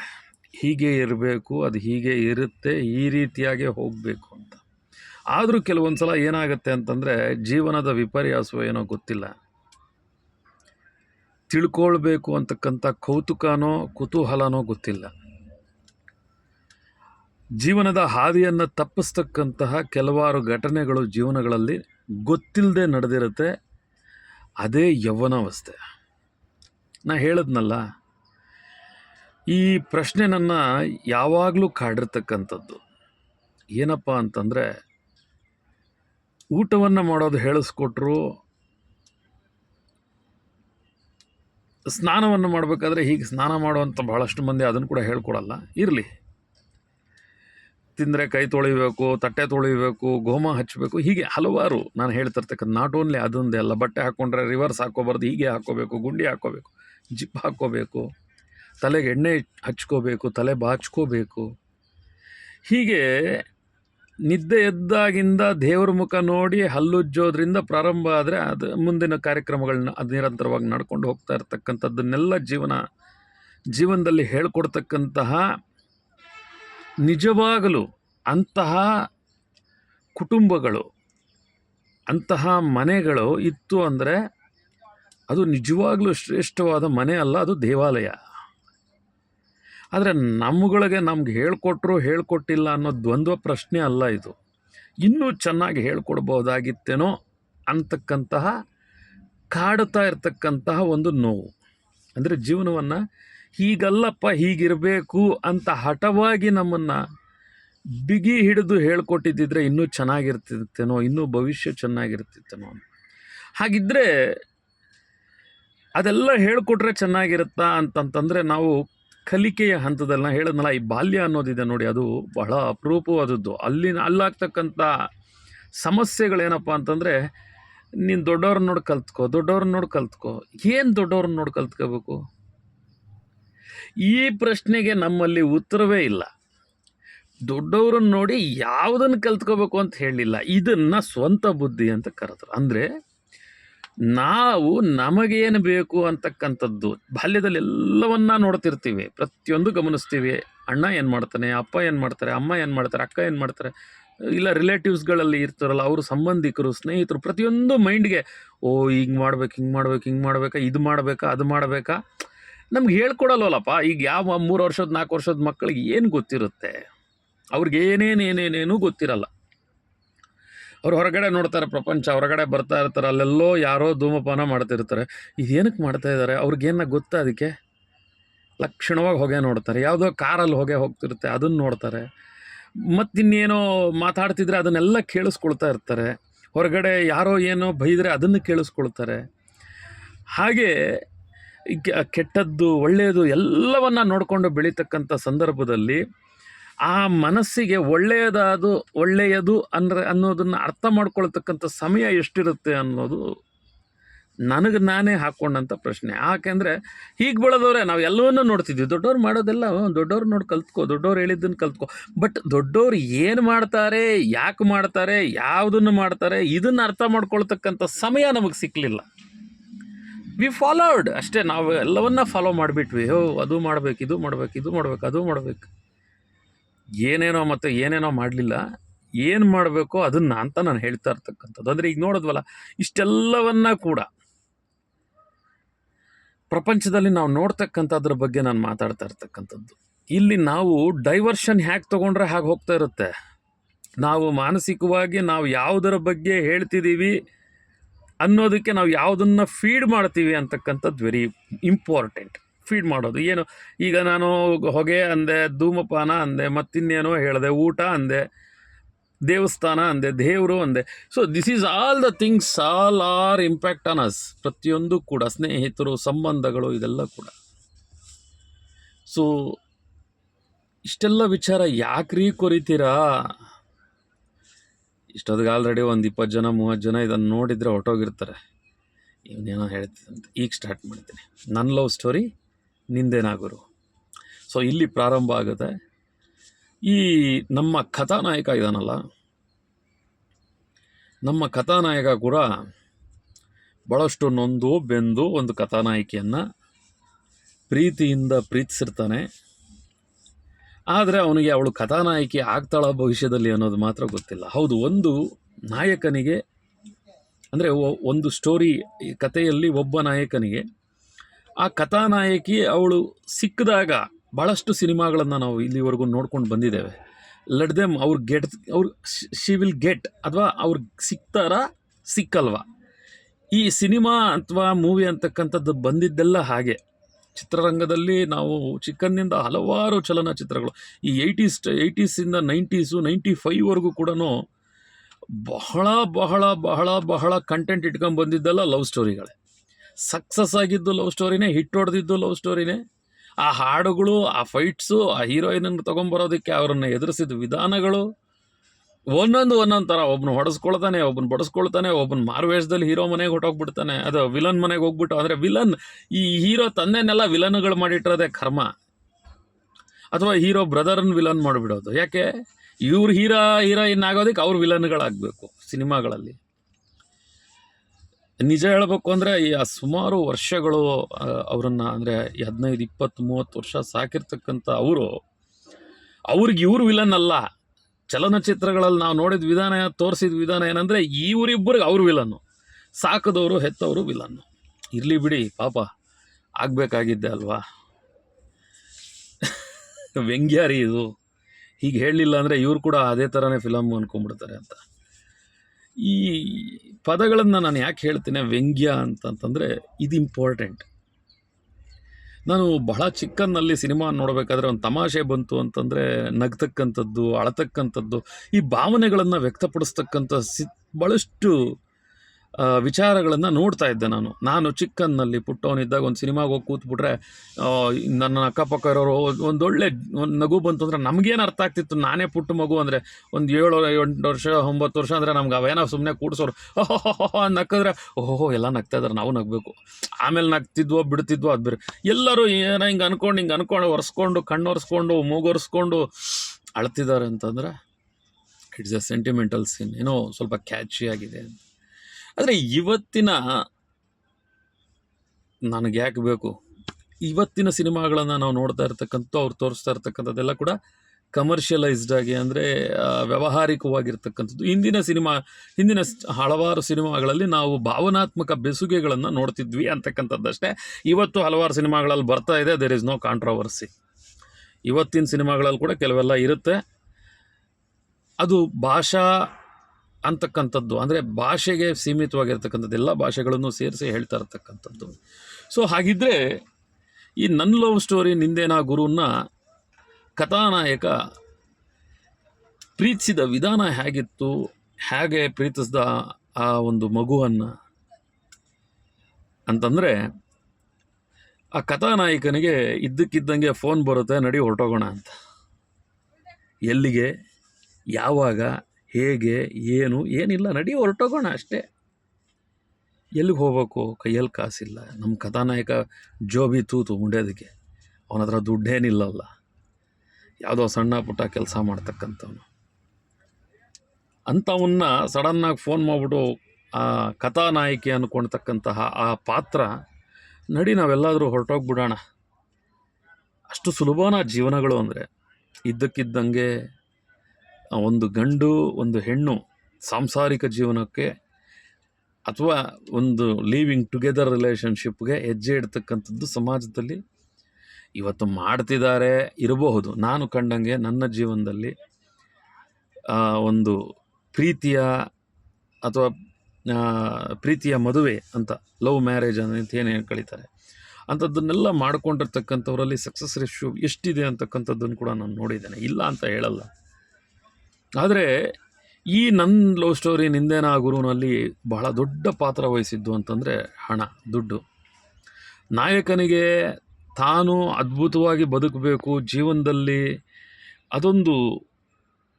ಹೀಗೆ ಇರಬೇಕು, ಅದು ಹೀಗೆ ಇರುತ್ತೆ, ಈ ರೀತಿಯಾಗೇ ಹೋಗಬೇಕು ಅಂತ. ಆದರೂ ಕೆಲವೊಂದು ಸಲ ಏನಾಗುತ್ತೆ ಅಂತಂದರೆ ಜೀವನದ ವಿಪರ್ಯಾಸವೋ ಏನೋ ಗೊತ್ತಿಲ್ಲ. ತಿಳ್ಕೊಳ್ಬೇಕು ಅಂತಕ್ಕಂಥ ಕೌತುಕನೋ, ಕುತೂಹಲನೋ ಗೊತ್ತಿಲ್ಲ. ಜೀವನದ ಹಾದಿಯನ್ನು ತಪ್ಪಿಸ್ತಕ್ಕಂತಹ ಕೆಲವಾರು ಘಟನೆಗಳು ಜೀವನಗಳಲ್ಲಿ ಗೊತ್ತಿಲ್ಲದೆ ನಡೆದಿರುತ್ತೆ. ಅದೇ ಯೌವನಾವಸ್ಥೆ. ನಾ ಹೇಳದ್ನಲ್ಲ ಈ ಪ್ರಶ್ನೆ ನನ್ನ ಯಾವಾಗಲೂ ಕಾಡಿರ್ತಕ್ಕಂಥದ್ದು. ಏನಪ್ಪ ಅಂತಂದರೆ, ಊಟವನ್ನು ಮಾಡೋದು ಹೇಳಿಸ್ಕೊಟ್ರು, ಸ್ನಾನವನ್ನು ಮಾಡಬೇಕಾದ್ರೆ ಹೀಗೆ ಸ್ನಾನ ಮಾಡುವಂಥ ಭಾಳಷ್ಟು ಮಂದಿ ಅದನ್ನು ಕೂಡ ಹೇಳ್ಕೊಡಲ್ಲ. ಇರಲಿ. ತಿಂದರೆ ಕೈ ತೊಳಿಬೇಕು, ತಟ್ಟೆ ತೊಳಿಬೇಕು, ಗೋಮ ಹಚ್ಚಬೇಕು, ಹೀಗೆ ಹಲವಾರು ನಾನು ಹೇಳ್ತಿರ್ತಕ್ಕಂಥ ನಾಟ್ ಓನ್ಲಿ ಅದೊಂದೇ ಅಲ್ಲ, ಬಟ್ಟೆ ಹಾಕ್ಕೊಂಡ್ರೆ ರಿವರ್ಸ್ ಹಾಕ್ಕೋಬಾರ್ದು, ಹೀಗೆ ಹಾಕ್ಕೋಬೇಕು, ಗುಂಡಿ ಹಾಕ್ಕೋಬೇಕು, ಜಿಪ್ ಹಾಕ್ಕೋಬೇಕು. ತಲೆಗೆ ಎಣ್ಣೆ ಹಚ್ಕೋಬೇಕು, ತಲೆ ಬಾಚ್ಕೋಬೇಕು. ಹೀಗೆ ನಿದ್ದೆ ಎದ್ದಾಗಿಂದ ದೇವ್ರ ಮುಖ ನೋಡಿ ಹಲ್ಲುಜ್ಜೋದ್ರಿಂದ ಪ್ರಾರಂಭ ಆದರೆ ಅದು ಮುಂದಿನ ಕಾರ್ಯಕ್ರಮಗಳನ್ನ ಅದು ನಿರಂತರವಾಗಿ ನಡ್ಕೊಂಡು ಹೋಗ್ತಾ ಇರ್ತಕ್ಕಂಥದ್ದನ್ನೆಲ್ಲ ಜೀವನ, ಜೀವನದಲ್ಲಿ ಹೇಳ್ಕೊಡ್ತಕ್ಕಂತಹ ನಿಜವಾಗಲೂ ಅಂತಹ ಕುಟುಂಬಗಳು, ಅಂತಹ ಮನೆಗಳು ಇತ್ತು ಅಂದರೆ ಅದು ನಿಜವಾಗಲೂ ಶ್ರೇಷ್ಠವಾದ ಮನೆ ಅಲ್ಲ, ಅದು ದೇವಾಲಯ. ಆದರೆ ನಮ್ಗಳಿಗೆ ನಮ್ಗೆ ಹೇಳ್ಕೊಟ್ರು ಹೇಳ್ಕೊಟ್ಟಿಲ್ಲ ಅನ್ನೋ ದ್ವಂದ್ವ ಪ್ರಶ್ನೆ ಅಲ್ಲ ಇದು. ಇನ್ನೂ ಚೆನ್ನಾಗಿ ಹೇಳ್ಕೊಡ್ಬೋದಾಗಿತ್ತೇನೋ ಅಂತಕ್ಕಂತಹ ಕಾಡುತ್ತಾ ಇರತಕ್ಕಂತಹ ಒಂದು ನೋವು. ಅಂದರೆ ಜೀವನವನ್ನು ಹೀಗಲ್ಲಪ್ಪ ಹೀಗಿರಬೇಕು ಅಂತ ಹಠವಾಗಿ ನಮ್ಮನ್ನು ಬಿಗಿ ಹಿಡಿದು ಹೇಳ್ಕೊಟ್ಟಿದ್ದಿದ್ರೆ ಇನ್ನೂ ಚೆನ್ನಾಗಿರ್ತಿತ್ತೇನೋ, ಇನ್ನೂ ಭವಿಷ್ಯ ಚೆನ್ನಾಗಿರ್ತಿತ್ತೇನೋ ಹಾಗಿದ್ದರೆ ಅದೆಲ್ಲ ಹೇಳ್ಕೊಟ್ರೆ ಚೆನ್ನಾಗಿರುತ್ತಾ ಅಂತಂತಂದರೆ ನಾವು ಕಲಿಕೆಯ ಹಂತದಲ್ಲಿ ಹೇಳಿದ್ನಲ್ಲ, ಈ ಬಾಲ್ಯ ಅನ್ನೋದಿದೆ ನೋಡಿ, ಅದು ಬಹಳ ಅಪರೂಪವಾದದ್ದು. ಅಲ್ಲಿನ ಅಲ್ಲಾಗ್ತಕ್ಕಂಥ ಸಮಸ್ಯೆಗಳೇನಪ್ಪ ಅಂತಂದರೆ, ನೀನು ದೊಡ್ಡವ್ರನ್ನ ನೋಡಿ ಕಲ್ತ್ಕೋ, ದೊಡ್ಡವ್ರನ್ನ ನೋಡಿ ಕಲ್ತ್ಕೋ. ಏನು ದೊಡ್ಡವ್ರನ್ನ ನೋಡಿ ಕಲ್ತ್ಕೋಬೇಕು? ಈ ಪ್ರಶ್ನೆಗೆ ನಮ್ಮಲ್ಲಿ ಉತ್ತರವೇ ಇಲ್ಲ. ದೊಡ್ಡವ್ರನ್ನ ನೋಡಿ ಯಾವುದನ್ನು ಕಲ್ತ್ಕೋಬೇಕು ಅಂತ ಹೇಳಿಲ್ಲ. ಇದನ್ನು ಸ್ವಂತ ಬುದ್ಧಿ ಅಂತ ಕರೆದ್ರು. ಅಂದರೆ ನಾವು ನಮಗೇನು ಬೇಕು ಅಂತಕ್ಕಂಥದ್ದು ಬಾಲ್ಯದಲ್ಲಿ ಎಲ್ಲವನ್ನ ನೋಡ್ತಿರ್ತೀವಿ. ಪ್ರತಿಯೊಂದು ಗಮನಿಸ್ತೀವಿ. ಅಣ್ಣ ಏನು ಮಾಡ್ತಾನೆ, ಅಪ್ಪ ಏನು ಮಾಡ್ತಾರೆ, ಅಮ್ಮ ಏನು ಮಾಡ್ತಾರೆ, ಅಕ್ಕ ಏನು ಮಾಡ್ತಾರೆ, ಇಲ್ಲ ರಿಲೇಟಿವ್ಸ್ಗಳಲ್ಲಿ ಇರ್ತಾರಲ್ಲ, ಅವರು ಸಂಬಂಧಿಕರು, ಸ್ನೇಹಿತರು, ಪ್ರತಿಯೊಂದು ಮೈಂಡ್ಗೆ ಓ, ಹಿಂಗೆ ಮಾಡ್ಬೇಕು ಹಿಂಗೆ ಮಾಡ್ಬೇಕು, ಹಿಂಗೆ ಮಾಡ್ಬೇಕಾ, ಇದು ಮಾಡಬೇಕಾ, ಅದು ಮಾಡಬೇಕಾ? ನಮ್ಗೆ ಹೇಳ್ಕೊಡಲ್ವಲ್ಲಪ್ಪ, ಈಗ ಯಾವ ಮೂರು ವರ್ಷದ, ನಾಲ್ಕು ವರ್ಷದ ಮಕ್ಕಳಿಗೆ ಏನು ಗೊತ್ತಿರುತ್ತೆ? ಅವ್ರಿಗೆ ಏನೇನೇನೇನೇನೂ ಗೊತ್ತಿರಲ್ಲ. ಅವ್ರು ಹೊರಗಡೆ ನೋಡ್ತಾರೆ ಪ್ರಪಂಚ, ಹೊರಗಡೆ ಬರ್ತಾ ಇರ್ತಾರೆ, ಅಲ್ಲೆಲ್ಲೋ ಯಾರೋ ಧೂಮಪಾನ ಮಾಡ್ತಿರ್ತಾರೆ. ಇದೇನಕ್ಕೆ ಮಾಡ್ತಾ ಇದ್ದಾರೆ ಅವ್ರಿಗೇನ ಗೊತ್ತಾ ಅದಕ್ಕೆ? ಲಕ್ಷಣವಾಗಿ ಹೊಗೆ ನೋಡ್ತಾರೆ. ಯಾವುದೋ ಕಾರಲ್ಲಿ ಹೊಗೆ ಹೋಗ್ತಿರುತ್ತೆ ಅದನ್ನು ನೋಡ್ತಾರೆ. ಮತ್ತಿನ್ನೇನೋ ಮಾತಾಡ್ತಿದ್ರೆ ಅದನ್ನೆಲ್ಲ ಕೇಳಿಸ್ಕೊಳ್ತಾ ಇರ್ತಾರೆ. ಹೊರಗಡೆ ಯಾರೋ ಏನೋ ಬೈದರೆ ಅದನ್ನು ಕೇಳಿಸ್ಕೊಳ್ತಾರೆ. ಹಾಗೆ ಕೆಟ್ಟದ್ದು ಒಳ್ಳೆಯದು ಎಲ್ಲವನ್ನು ನೋಡಿಕೊಂಡು ಬೆಳೀತಕ್ಕಂಥ ಸಂದರ್ಭದಲ್ಲಿ ಆ ಮನಸ್ಸಿಗೆ ಒಳ್ಳೆಯದಾದು, ಒಳ್ಳೆಯದು ಅಂದರೆ ಅನ್ನೋದನ್ನು ಅರ್ಥ ಮಾಡ್ಕೊಳ್ತಕ್ಕಂಥ ಸಮಯ ಎಷ್ಟಿರುತ್ತೆ ಅನ್ನೋದು ನನಗೆ ನಾನೇ ಹಾಕ್ಕೊಂಡಂಥ ಪ್ರಶ್ನೆ. ಯಾಕೆಂದರೆ ಹೀಗೆ ಬೆಳೆದವ್ರೆ ನಾವು ಎಲ್ಲವನ್ನೂ ನೋಡ್ತಿದ್ವಿ. ದೊಡ್ಡವ್ರು ಮಾಡೋದೆಲ್ಲ ದೊಡ್ಡವ್ರು ನೋಡಿ ಕಲ್ತ್ಕೋ, ದೊಡ್ಡವ್ರು ಹೇಳಿದ್ದನ್ನು ಕಲ್ತ್ಕೋ. ಬಟ್ ದೊಡ್ಡವ್ರು ಏನು ಮಾಡ್ತಾರೆ, ಯಾಕೆ ಮಾಡ್ತಾರೆ, ಯಾವುದನ್ನು ಮಾಡ್ತಾರೆ, ಇದನ್ನು ಅರ್ಥ ಮಾಡ್ಕೊಳ್ತಕ್ಕಂಥ ಸಮಯ ನಮಗೆ ಸಿಕ್ಕಲಿಲ್ಲ ವಿ ಫಾಲೋಡ್ ಅಷ್ಟೇ, ನಾವು ಎಲ್ಲವನ್ನ ಫಾಲೋ ಮಾಡಿಬಿಟ್ವಿ. ಓ ಅದು ಮಾಡ್ಬೇಕು, ಇದು ಮಾಡ್ಬೇಕು ಇದು ಮಾಡ್ಬೇಕು, ಅದು ಮಾಡ್ಬೇಕು. ಏನೇನೋ ಮತ್ತು ಏನೇನೋ ಮಾಡಲಿಲ್ಲ. ಏನು ಮಾಡಬೇಕು ಅದನ್ನು ಅಂತ ನಾನು ಹೇಳ್ತಾ ಇರ್ತಕ್ಕಂಥದ್ದು. ಅಂದರೆ ಈಗ ನೋಡಿದ್ವಲ್ಲ, ಇಷ್ಟೆಲ್ಲವನ್ನ ಕೂಡ ಪ್ರಪಂಚದಲ್ಲಿ ನಾವು ನೋಡ್ತಕ್ಕಂಥದ್ರ ಬಗ್ಗೆ ನಾನು ಮಾತಾಡ್ತಾ ಇರ್ತಕ್ಕಂಥದ್ದು. ಇಲ್ಲಿ ನಾವು ಡೈವರ್ಷನ್ ಹ್ಯಾಕ್ ತೊಗೊಂಡ್ರೆ ಹಾಗೆ ಹೋಗ್ತಾ ಇರುತ್ತೆ. ನಾವು ಮಾನಸಿಕವಾಗಿ ನಾವು ಯಾವುದರ ಬಗ್ಗೆ ಹೇಳ್ತಿದ್ದೀವಿ ಅನ್ನೋದಕ್ಕೆ ನಾವು ಯಾವುದನ್ನು ಫೀಡ್ ಮಾಡ್ತೀವಿ ಅಂತಕ್ಕಂಥದ್ದು ವೆರಿ ಇಂಪಾರ್ಟೆಂಟ್ ಫೀಡ್ ಮಾಡೋದು. ಏನು, ಈಗ ನಾನು ಹೊಗೆ ಅಂದೆ, ಧೂಮಪಾನ ಅಂದೆ, ಮತ್ತಿನ್ನೇನೋ ಹೇಳಿದೆ, ಊಟ ಅಂದೆ, ದೇವಸ್ಥಾನ ಅಂದೆ, ದೇವರು ಅಂದೆ. So this is all the things all are impact on us ಪ್ರತಿಯೊಂದು ಕೂಡ, ಸ್ನೇಹಿತರು, ಸಂಬಂಧಗಳು, ಇದೆಲ್ಲ ಕೂಡ. ಸೊ ಇಷ್ಟೆಲ್ಲ ವಿಚಾರ ಯಾಕ್ರೀ ಕೊರಿತೀರಾ? ಇಷ್ಟೊತ್ತಿಗೆ ಆಲ್ರೆಡಿ ಒಂದು ಇಪ್ಪತ್ತು ಜನ, ಮೂವತ್ತು ಜನ ಇದನ್ನು ನೋಡಿದರೆ ಹೊಟ್ಟೋಗಿರ್ತಾರೆ ಇವನೇನೋ ಹೇಳ್ತಿದ್ದಂತ. ಈಗ ಸ್ಟಾರ್ಟ್ ಮಾಡ್ತೀನಿ. ನನ್ನ ಲವ್ ಸ್ಟೋರಿ ನಿಂದೇನಾಗುರು. ಸೊ ಇಲ್ಲಿ ಪ್ರಾರಂಭ ಆಗುತ್ತೆ. ಈ ನಮ್ಮ ಕಥಾನಾಯಕ ಇದಾನಲ್ಲ, ನಮ್ಮ ಕಥಾನಾಯಕ ಕೂಡ ಭಾಳಷ್ಟು ನೊಂದು ಬೆಂದು ಒಂದು ಕಥಾನಾಯಕಿಯನ್ನು ಪ್ರೀತಿಯಿಂದ ಪ್ರೀತಿಸಿರ್ತಾನೆ. ಆದರೆ ಅವನಿಗೆ ಅವಳು ಕಥಾನಾಯಕಿ ಆಗ್ತಾಳ ಭವಿಷ್ಯದಲ್ಲಿ ಅನ್ನೋದು ಮಾತ್ರ ಗೊತ್ತಿಲ್ಲ. ಹೌದು, ಒಂದು ನಾಯಕನಿಗೆ, ಅಂದರೆ ಒಂದು ಸ್ಟೋರಿ ಕಥೆಯಲ್ಲಿ ಒಬ್ಬ ನಾಯಕನಿಗೆ ಆ ಕಥಾನಾಯಕಿ ಅವಳು ಸಿಕ್ಕಿದಾಗ ಭಾಳಷ್ಟು ಸಿನಿಮಾಗಳನ್ನು ನಾವು ಇಲ್ಲಿವರೆಗೂ ನೋಡ್ಕೊಂಡು ಬಂದಿದ್ದೇವೆ. ಲೆಟ್ ದೆಮ್ ಅವ್ರು ಗೆಟ್ ಅವ್ರು ಶಿ ವಿಲ್ ಗೆಟ್ ಅಥವಾ ಅವ್ರು ಸಿಕ್ತಾರ ಸಿಕ್ಕಲ್ವ. ಈ ಸಿನಿಮಾ ಅಥವಾ ಮೂವಿ ಅಂತಕ್ಕಂಥದ್ದು ಬಂದಿದ್ದೆಲ್ಲ ಹಾಗೆ. ಚಿತ್ರರಂಗದಲ್ಲಿ ನಾವು ಚಿಕ್ಕಂದಿನಿಂದ ಹಲವಾರು ಚಲನಚಿತ್ರಗಳು, ಈ ಏಯ್ಟೀಸ್ ಏಯ್ಟೀಸಿಂದ ನೈಂಟೀಸು ನೈಂಟಿ ಫೈವ್ವರೆಗೂ ಕೂಡ ಬಹಳ ಬಹಳ ಬಹಳ ಬಹಳ ಕಂಟೆಂಟ್ ಇಟ್ಕೊಂಡು ಬಂದಿದ್ದೆಲ್ಲ ಲವ್ ಸ್ಟೋರಿಗಳೇ ಸಕ್ಸಸ್ ಆಗಿದ್ದು ಲವ್ ಸ್ಟೋರಿನೇ ಹಿಟ್ ಹೊಡೆದಿದ್ದು ಲವ್ ಸ್ಟೋರಿನೇ ಆ ಹಾಡುಗಳು, ಆ ಫೈಟ್ಸು ಆ ಹೀರೋಯಿನನ್ನು ತೊಗೊಂಬರೋದಕ್ಕೆ ಅವರನ್ನು ಎದುರಿಸಿದ ವಿಧಾನಗಳು, ಒಂದೊಂದು ಒಂದೊಂದು ಥರ ಒಬ್ಬನು ಹೊಡೆಸ್ಕೊಳ್ತಾನೆ ಒಬ್ಬನು ಬಡಿಸ್ಕೊಳ್ತಾನೆ ಒಬ್ಬನ ಮಾರ್ವೇಷದಲ್ಲಿ ಹೀರೋ ಮನೆಗೆ ಹೊಟ್ಟೋಗ್ಬಿಡ್ತಾನೆ ಅದು ವಿಲನ್ ಮನೆಗೆ ಹೋಗ್ಬಿಟ್ಟು, ಅಂದರೆ ವಿಲನ್ ಈ ಹೀರೋ ತಂದೆನೆಲ್ಲ ವಿಲನ್ಗಳು ಮಾಡಿಟ್ಟಿರೋದೇ ಕರ್ಮ. ಅಥವಾ ಹೀರೋ ಬ್ರದರ್ನ ವಿಲನ್ ಮಾಡಿಬಿಡೋದು. ಯಾಕೆ? ಇವ್ರು ಹೀರೋ ಹೀರೋಯಿನ್ ಆಗೋದಕ್ಕೆ ಅವ್ರು ವಿಲನ್ಗಳಾಗಬೇಕು ಸಿನಿಮಾಗಳಲ್ಲಿ. ನಿಜ ಹೇಳಬೇಕು ಅಂದರೆ ಈ ಸುಮಾರು ವರ್ಷಗಳು ಅವರನ್ನು ಅಂದರೆ ಹದಿನೈದು, ಇಪ್ಪತ್ತು, ಮೂವತ್ತು ವರ್ಷ ಸಾಕಿರ್ತಕ್ಕಂಥ ಅವರು, ಅವ್ರಿಗೆ ಇವ್ರು ವಿಲನ್ ಅಲ್ಲ. ಚಲನಚಿತ್ರಗಳಲ್ಲಿ ನಾವು ನೋಡಿದ ವಿಧಾನ, ತೋರಿಸಿದ ವಿಧಾನ ಏನಂದರೆ ಇವರಿಬ್ಬರಿಗೆ ಅವ್ರ ವಿಲನ್ನು ಸಾಕದವರು, ಹೆತ್ತವರು ವಿಲನ್ನು ಇರಲಿ ಬಿಡಿ, ಪಾಪ, ಆಗಬೇಕಾಗಿದ್ದೆ ಅಲ್ವಾ? <laughs> ವ್ಯಂಗ್ಯಾರಿ ಇದು. ಹೀಗೆ ಹೇಳಲಿಲ್ಲ ಅಂದರೆ ಇವ್ರು ಕೂಡ ಅದೇ ಥರನೇ ಫಿಲಮ್ ಅಂದ್ಕೊಂಡ್ಬಿಡ್ತಾರೆ ಅಂತ. ಈ ಪದಗಳನ್ನು ನಾನು ಯಾಕೆ ಹೇಳ್ತೇನೆ ವ್ಯಂಗ್ಯ ಅಂತಂತಂದರೆ ಇದು ಇಂಪಾರ್ಟೆಂಟ್ ನಾನು ಬಹಳ ಚಿಕ್ಕನ್ನಲ್ಲಿ ಸಿನಿಮಾ ನೋಡಬೇಕಾದ್ರೆ ಒಂದು ತಮಾಷೆ ಬಂತು ಅಂತಂದರೆ ನಗ್ತಕ್ಕಂಥದ್ದು, ಅಳತಕ್ಕಂಥದ್ದು, ಈ ಭಾವನೆಗಳನ್ನು ವ್ಯಕ್ತಪಡಿಸ್ತಕ್ಕಂಥ ಸಿ ಭಾಳಷ್ಟು ವಿಚಾರಗಳನ್ನು ನೋಡ್ತಾ ಇದ್ದೆ ನಾನು. ನಾನು ಚಿಕ್ಕನ್ನಲ್ಲಿ ಪುಟ್ಟವನಿದ್ದಾಗ ಒಂದು ಸಿನಿಮಾಗೆ ಹೋಗಿ ಕೂತ್ಬಿಟ್ರೆ ನನ್ನ ಅಕ್ಕಪಕ್ಕ ಇರೋರು ಒಂದೊಳ್ಳೆ ಒಂದು ನಗು ಬಂತು ಅಂದರೆ ನಮಗೇನು ಅರ್ಥ ಆಗ್ತಿತ್ತು. ನಾನೇ ಪುಟ್ಟ ಮಗು ಅಂದರೆ ಒಂದು ಏಳು, ಎಂಟು ವರ್ಷ, ಒಂಬತ್ತು ವರ್ಷ ಅಂದರೆ ನಮ್ಗೆ ಅವೇನೋ ಸುಮ್ಮನೆ ಕೂಡ್ಸೋರು. ಓಹೋ ನಕ್ಕಿದ್ರೆ ಓಹೋ ಎಲ್ಲ ನಗ್ತಾ ಇದ್ದಾರೆ ನಾವು ನಗಬೇಕು. ಆಮೇಲೆ ನಗ್ತಿದ್ವೋ, ಬಿಡ್ತಿದ್ವೋ, ಅದು ಬೇರೆ. ಎಲ್ಲರೂ ಏನೋ ಹಿಂಗೆ ಅನ್ಕೊಂಡು ಹಿಂಗೆ ಅನ್ಕೊಂಡು ಒರೆಸ್ಕೊಂಡು ಕಣ್ಣು ಒರೆಸ್ಕೊಂಡು ಮೂಗೊರೆಸ್ಕೊಂಡು ಅಳ್ತಿದ್ದಾರೆ ಅಂತಂದರೆ, ಇಟ್ಸ್ ಎ ಸೆಂಟಿಮೆಂಟಲ್ ಸೀನ್. ಏನೋ ಸ್ವಲ್ಪ ಕ್ಯಾಚಿ ಆಗಿದೆ ಆದರೆ ಇವತ್ತಿನ ನನಗೆ ಯಾಕೆ ಬೇಕು? ಇವತ್ತಿನ ಸಿನಿಮಾಗಳನ್ನು ನಾವು ನೋಡ್ತಾ ಇರ್ತಕ್ಕಂಥ ಅವ್ರು ತೋರಿಸ್ತಾ ಇರ್ತಕ್ಕಂಥದ್ದೆಲ್ಲ ಕೂಡ ಕಮರ್ಷಿಯಲೈಸ್ಡ್ ಆಗಿ ಅಂದರೆ ವ್ಯಾವಹಾರಿಕವಾಗಿರ್ತಕ್ಕಂಥದ್ದು. ಹಿಂದಿನ ಸಿನಿಮಾ, ಹಿಂದಿನ ಹಲವಾರು ಸಿನಿಮಾಗಳಲ್ಲಿ ನಾವು ಭಾವನಾತ್ಮಕ ಬೆಸುಗೆಗಳನ್ನು ನೋಡ್ತಿದ್ವಿ ಅಂತಕ್ಕಂಥದ್ದಷ್ಟೇ. ಇವತ್ತು ಹಲವಾರು ಸಿನಿಮಾಗಳಲ್ಲಿ ಬರ್ತಾ ಇದೆ ದೇರ್ ಇಸ್ ನೋ ಕಾಂಟ್ರವರ್ಸಿ ಇವತ್ತಿನ ಸಿನಿಮಾಗಳಲ್ಲಿ ಕೂಡ ಕೆಲವೆಲ್ಲ ಇರುತ್ತೆ. ಅದು ಭಾಷಾ ಅಂತಕ್ಕಂಥದ್ದು. ಅಂದರೆ ಭಾಷೆಗೆ ಸೀಮಿತವಾಗಿರ್ತಕ್ಕಂಥದ್ದು. ಎಲ್ಲ ಭಾಷೆಗಳನ್ನು ಸೇರಿಸಿ ಹೇಳ್ತಾ ಇರ್ತಕ್ಕಂಥದ್ದು. ಸೊ ಹಾಗಿದ್ದರೆ ಈ ನನ್ನ ಲವ್ ಸ್ಟೋರಿ, ನಿಂದೇನ ಗುರುವನ್ನು ಕಥಾನಾಯಕ ಪ್ರೀತಿಸಿದ ವಿಧಾನ ಹೇಗಿತ್ತು? ಹೇಗೆ ಪ್ರೀತಿಸಿದ ಆ ಒಂದು ಮಗುವನ್ನು? ಅಂತಂದರೆ ಆ ಕಥಾನಾಯಕನಿಗೆ ಇದ್ದಕ್ಕಿದ್ದಂಗೆ ಫೋನ್ ಬರುತ್ತೆ, ನಡಿ ಹೊರಟೋಗೋಣ ಅಂತ. ಎಲ್ಲಿಗೆ? ಯಾವಾಗ? ಹೇಗೆ, ಏನು, ಏನಿಲ್ಲ, ನಡಿ ಹೊರಟೋಗೋಣ ಅಷ್ಟೇ. ಎಲ್ಲಿಗೆ ಹೋಗ್ಬೇಕು? ಕೈಯಲ್ಲಿ ಕಾಸಿಲ್ಲ. ನಮ್ಮ ಕಥಾನಾಯಕ ಜೋಬಿ ತೂತು ಮುಂಡ್ಯೋದಕ್ಕೆ ಅವನ ಹತ್ರ ದುಡ್ಡೇನಿಲ್ಲಲ್ಲ. ಯಾವುದೋ ಸಣ್ಣ ಪುಟ್ಟ ಕೆಲಸ ಮಾಡ್ತಕ್ಕಂಥವನು. ಅಂಥವನ್ನ ಸಡನ್ನಾಗಿ ಫೋನ್ ಮಾಡಿಬಿಟ್ಟು ಆ ಕಥಾನಾಯಕಿ ಅಂದ್ಕೊಳ್ತಕ್ಕಂತಹ ಆ ಪಾತ್ರ, ನಡಿ ನಾವೆಲ್ಲಾದರೂ ಹೊರಟೋಗ್ಬಿಡೋಣ. ಅಷ್ಟು ಸುಲಭನ ಜೀವನಗಳು ಅಂದರೆ. ಇದ್ದಕ್ಕಿದ್ದಂಗೆ ಒಂದು ಗಂಡು, ಒಂದು ಹೆಣ್ಣು ಸಾಂಸಾರಿಕ ಜೀವನಕ್ಕೆ ಅಥವಾ ಒಂದು ಲೀವಿಂಗ್ ಟುಗೆದರ್ ರಿಲೇಷನ್ಶಿಪ್ಗೆ ಹೆಜ್ಜೆ ಇಡ್ತಕ್ಕಂಥದ್ದು ಸಮಾಜದಲ್ಲಿ ಇವತ್ತು ಮಾಡ್ತಿದ್ದಾರೆ ಇರಬಹುದು. ನಾನು ಕಂಡಂಗೆ ನನ್ನ ಜೀವನದಲ್ಲಿ ಒಂದು ಪ್ರೀತಿಯ ಅಥವಾ ಪ್ರೀತಿಯ ಮದುವೆ ಅಂತ ಲವ್ ಮ್ಯಾರೇಜ್ ಅಂತ ಏನೇನು ಕಳೀತಾರೆ ಅಂಥದ್ದನ್ನೆಲ್ಲ ಮಾಡ್ಕೊಂಡಿರ್ತಕ್ಕಂಥವರಲ್ಲಿ ಸಕ್ಸಸ್ ರೇಷ್ಯೂ ಎಷ್ಟಿದೆ ಅಂತಕ್ಕಂಥದ್ದನ್ನು ಕೂಡ ನಾನು ನೋಡಿದ್ದೇನೆ. ಇಲ್ಲ ಅಂತ ಹೇಳಲ್ಲ. ಆದರೆ ಈ ನನ್ನ ಲವ್ ಸ್ಟೋರಿ ನಿಂದೇನ ಗುರುನಲ್ಲಿ ಬಹಳ ದೊಡ್ಡ ಪಾತ್ರ ವಹಿಸಿದ್ದು ಅಂತಂದರೆ ಹಣ, ದುಡ್ಡು. ನಾಯಕನಿಗೆ ತಾನು ಅದ್ಭುತವಾಗಿ ಬದುಕಬೇಕು, ಜೀವನದಲ್ಲಿ ಅದೊಂದು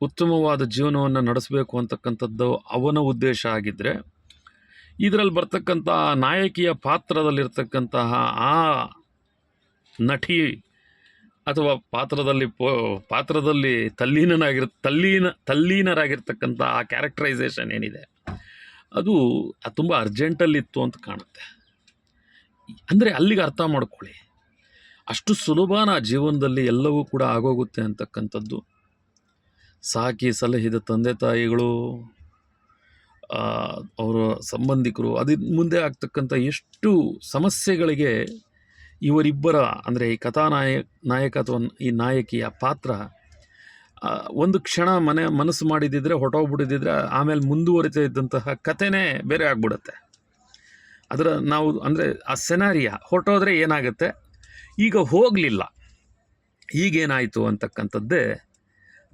ಉತ್ತಮವಾದ ಜೀವನವನ್ನು ನಡೆಸಬೇಕು ಅಂತಕ್ಕಂಥದ್ದು ಅವನ ಉದ್ದೇಶ ಆಗಿದ್ದರೆ ಇದರಲ್ಲಿ ಬರ್ತಕ್ಕಂಥ ನಾಯಕಿಯ ಪಾತ್ರದಲ್ಲಿರ್ತಕ್ಕಂತಹ ಆ ನಟಿ ಅಥವಾ ಪಾತ್ರದಲ್ಲಿ ಪೋ, ಪಾತ್ರದಲ್ಲಿ ತಲ್ಲೀನನಾಗಿರ್, ತಲ್ಲೀನ, ತಲ್ಲೀನರಾಗಿರ್ತಕ್ಕಂಥ ಆ ಕ್ಯಾರೆಕ್ಟರೈಸೇಷನ್ ಏನಿದೆ? ಅದು ತುಂಬ ಅರ್ಜೆಂಟಲ್ಲಿತ್ತು ಅಂತ ಕಾಣುತ್ತೆ. ಅಂದರೆ ಅಲ್ಲಿಗೆ ಅರ್ಥ ಮಾಡ್ಕೊಳ್ಳಿ. ಅಷ್ಟು ಸುಲಭನ ಜೀವನದಲ್ಲಿ ಎಲ್ಲವೂ ಕೂಡ ಆಗೋಗುತ್ತೆ ಅಂತಕ್ಕಂಥದ್ದು. ಸಾಕಿ ಸಲಹಿದ ತಂದೆ ತಾಯಿಗಳು ಅವರ ಸಂಬಂಧಿಕರು, ಅದಿನ ಮುಂದೆ ಆಗ್ತಕ್ಕಂಥ ಎಷ್ಟು ಸಮಸ್ಯೆಗಳಿಗೆ ಇವರಿಬ್ಬರ, ಅಂದರೆ ಈ ಕಥಾನಾಯ ನಾಯಕ ಅಥವಾ ಈ ನಾಯಕಿಯ ಪಾತ್ರ ಒಂದು ಕ್ಷಣ ಮನೆ, ಮನಸ್ಸು ಮಾಡಿದ್ದಿದ್ರೆ ಹೊಟ್ಟೋಗ್ಬಿಟ್ಟಿದ್ದಿದ್ರೆ ಆಮೇಲೆ ಮುಂದುವರಿತಾ ಇದ್ದಂತಹ ಕಥೆನೇ ಬೇರೆ ಆಗ್ಬಿಡುತ್ತೆ. ಅದರ ನಾವು, ಅಂದರೆ ಆ ಸೆನಾರಿಯ ಹೊರಟೋದ್ರೆ ಏನಾಗುತ್ತೆ? ಈಗ ಹೋಗಲಿಲ್ಲ. ಈಗೇನಾಯಿತು ಅಂತಕ್ಕಂಥದ್ದೇ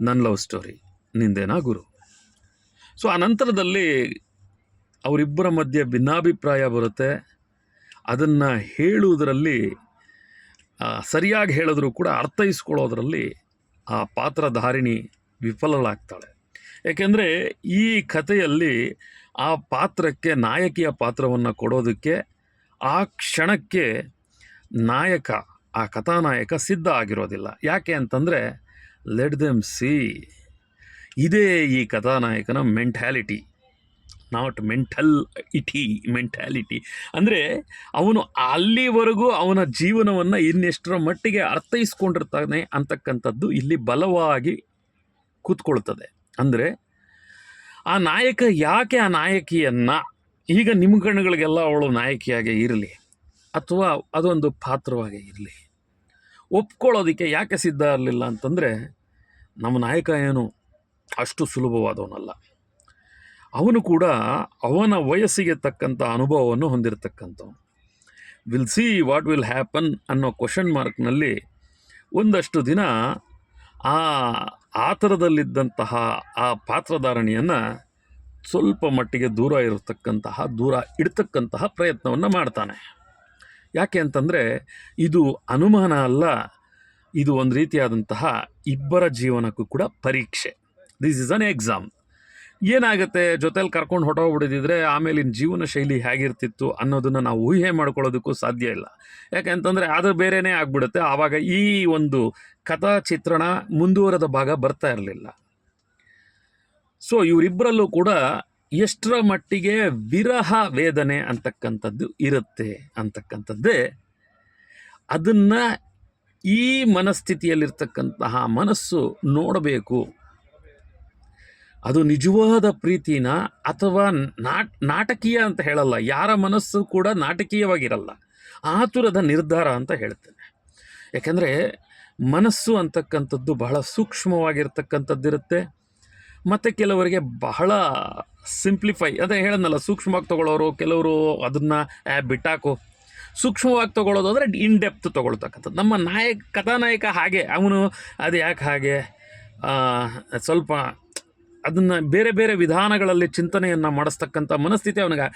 ನನ್ನ ಲವ್ ಸ್ಟೋರಿ, ನಿಂದೇನಾ ಗುರು? ಸೊ, ಆ ನಂತರದಲ್ಲಿ ಅವರಿಬ್ಬರ ಮಧ್ಯೆ ಭಿನ್ನಾಭಿಪ್ರಾಯ ಬರುತ್ತೆ. ಅದನ್ನು ಹೇಳುವುದರಲ್ಲಿ ಸರಿಯಾಗಿ ಹೇಳಿದ್ರು ಕೂಡ ಅರ್ಥೈಸ್ಕೊಳ್ಳೋದ್ರಲ್ಲಿ ಆ ಪಾತ್ರಧಾರಿಣಿ ವಿಫಲಳಾಗ್ತಾಳೆ. ಏಕೆಂದರೆ ಈ ಕಥೆಯಲ್ಲಿ ಆ ಪಾತ್ರಕ್ಕೆ ನಾಯಕಿಯ ಪಾತ್ರವನ್ನು ಕೊಡೋದಕ್ಕೆ ಆ ಕ್ಷಣಕ್ಕೆ ನಾಯಕ, ಆ ಕಥಾನಾಯಕ ಸಿದ್ಧ ಆಗಿರೋದಿಲ್ಲ. ಯಾಕೆ ಅಂತಂದರೆ ಲೆಟ್ ದೆಮ್ ಸಿ ಇದೇ ಈ ಕಥಾನಾಯಕನ mentality not mental it mentality ಅಂದರೆ ಅವನು ಅಲ್ಲಿವರೆಗೂ ಅವನ ಜೀವನವನ್ನು ಇನ್ನೆಷ್ಟರ ಮಟ್ಟಿಗೆ ಅರ್ಥೈಸ್ಕೊಂಡಿರ್ತಾನೆ ಅಂತಕ್ಕಂಥದ್ದು ಇಲ್ಲಿ ಬಲವಾಗಿ ಕೂತ್ಕೊಳ್ತದೆ. ಅಂದರೆ ಆ ನಾಯಕ ಯಾಕೆ ಆ ನಾಯಕಿಯನ್ನು, ಈಗ ನಿಮ್ಮ ಕಣ್ಣುಗಳಿಗೆಲ್ಲ ಅವಳು ನಾಯಕಿಯಾಗಿ ಇರಲಿ ಅಥವಾ ಅದೊಂದು ಪಾತ್ರವಾಗಿ ಇರಲಿ, ಒಪ್ಕೊಳ್ಳೋದಕ್ಕೆ ಯಾಕೆ ಸಿದ್ಧ ಇರಲಿಲ್ಲ ಅಂತಂದರೆ ನಮ್ಮ ನಾಯಕ ಏನು ಅಷ್ಟು ಸುಲಭವಾದವನಲ್ಲ. ಅವನು ಕೂಡ ಅವನ ವಯಸ್ಸಿಗೆ ತಕ್ಕಂಥ ಅನುಭವವನ್ನು ಹೊಂದಿರತಕ್ಕಂಥವನು. Will see what will happen ಅನ್ನೋ ಕ್ವಶನ್ ಮಾರ್ಕ್ನಲ್ಲಿ ಒಂದಷ್ಟು ದಿನ ಆ ಆ ಥರದಲ್ಲಿದ್ದಂತಹ ಆ ಪಾತ್ರಧಾರಣಿಯನ್ನು ಸ್ವಲ್ಪ ಮಟ್ಟಿಗೆ ದೂರ ಇರತಕ್ಕಂತಹ, ದೂರ ಇಡ್ತಕ್ಕಂತಹ ಪ್ರಯತ್ನವನ್ನು ಮಾಡ್ತಾನೆ. ಯಾಕೆ ಅಂತಂದರೆ ಇದು ಅನುಮಾನ ಅಲ್ಲ, ಇದು ಒಂದು ರೀತಿಯಾದಂತಹ ಇಬ್ಬರ ಜೀವನಕ್ಕೂ ಕೂಡ ಪರೀಕ್ಷೆ. ದಿಸ್ ಈಸ್ ಅನ್ ಎಕ್ಸಾಮ್ ಏನಾಗುತ್ತೆ ಜೊತೆಲಿ ಕರ್ಕೊಂಡು ಆಮೇಲೆ ಆಮೇಲಿನ ಜೀವನ ಶೈಲಿ ಹೇಗಿರ್ತಿತ್ತು ಅನ್ನೋದನ್ನು ನಾವು ಊಹೆ ಮಾಡ್ಕೊಳ್ಳೋದಕ್ಕೂ ಸಾಧ್ಯ ಇಲ್ಲ. ಯಾಕೆಂತಂದರೆ ಅದು ಬೇರೆಯೇ ಆಗ್ಬಿಡುತ್ತೆ. ಆವಾಗ ಈ ಒಂದು ಕಥಾ ಚಿತ್ರಣ ಮುಂದುವರೆದ ಭಾಗ ಬರ್ತಾ ಇರಲಿಲ್ಲ. ಸೊ ಇವರಿಬ್ಬರಲ್ಲೂ ಕೂಡ ಎಷ್ಟರ ಮಟ್ಟಿಗೆ ವಿರಹ ವೇದನೆ ಅಂತಕ್ಕಂಥದ್ದು ಇರುತ್ತೆ ಅಂತಕ್ಕಂಥದ್ದೇ ಅದನ್ನು ಈ ಮನಸ್ಥಿತಿಯಲ್ಲಿರ್ತಕ್ಕಂತಹ ಮನಸ್ಸು ನೋಡಬೇಕು. ಅದು ನಿಜವಾದ ಪ್ರೀತಿನ ಅಥವಾ ನಾಟ್, ನಾಟಕೀಯ ಅಂತ ಹೇಳಲ್ಲ, ಯಾರ ಮನಸ್ಸು ಕೂಡ ನಾಟಕೀಯವಾಗಿರಲ್ಲ, ಆತುರದ ನಿರ್ಧಾರ ಅಂತ ಹೇಳ್ತೇನೆ. ಯಾಕೆಂದರೆ ಮನಸ್ಸು ಅಂತಕ್ಕಂಥದ್ದು ಬಹಳ ಸೂಕ್ಷ್ಮವಾಗಿರ್ತಕ್ಕಂಥದ್ದಿರುತ್ತೆ. ಮತ್ತು ಕೆಲವರಿಗೆ ಬಹಳ ಸಿಂಪ್ಲಿಫೈ, ಅದೇ ಹೇಳೋದ್ನಲ್ಲ, ಸೂಕ್ಷ್ಮವಾಗಿ ತೊಗೊಳ್ಳೋರು, ಕೆಲವರು ಅದನ್ನು ಬಿಟ್ಟಾಕು. ಸೂಕ್ಷ್ಮವಾಗಿ ತೊಗೊಳ್ಳೋದು ಅಂದರೆ ಇನ್ ಡೆಪ್ತ್ ತೊಗೊಳ್ತಕ್ಕಂಥದ್ದು. ನಮ್ಮ ನಾಯಕ, ಕಥಾನಾಯಕ ಹಾಗೆ, ಅವನು ಅದು ಯಾಕೆ ಹಾಗೆ ಸ್ವಲ್ಪ ಅದನ್ನು ಬೇರೆ ಬೇರೆ ವಿಧಾನಗಳಲ್ಲಿ ಚಿಂತನೆಯನ್ನು ಮಾಡಿಸ್ತಕ್ಕಂಥ ಮನಸ್ಥಿತಿ ಅವನಿಗೆ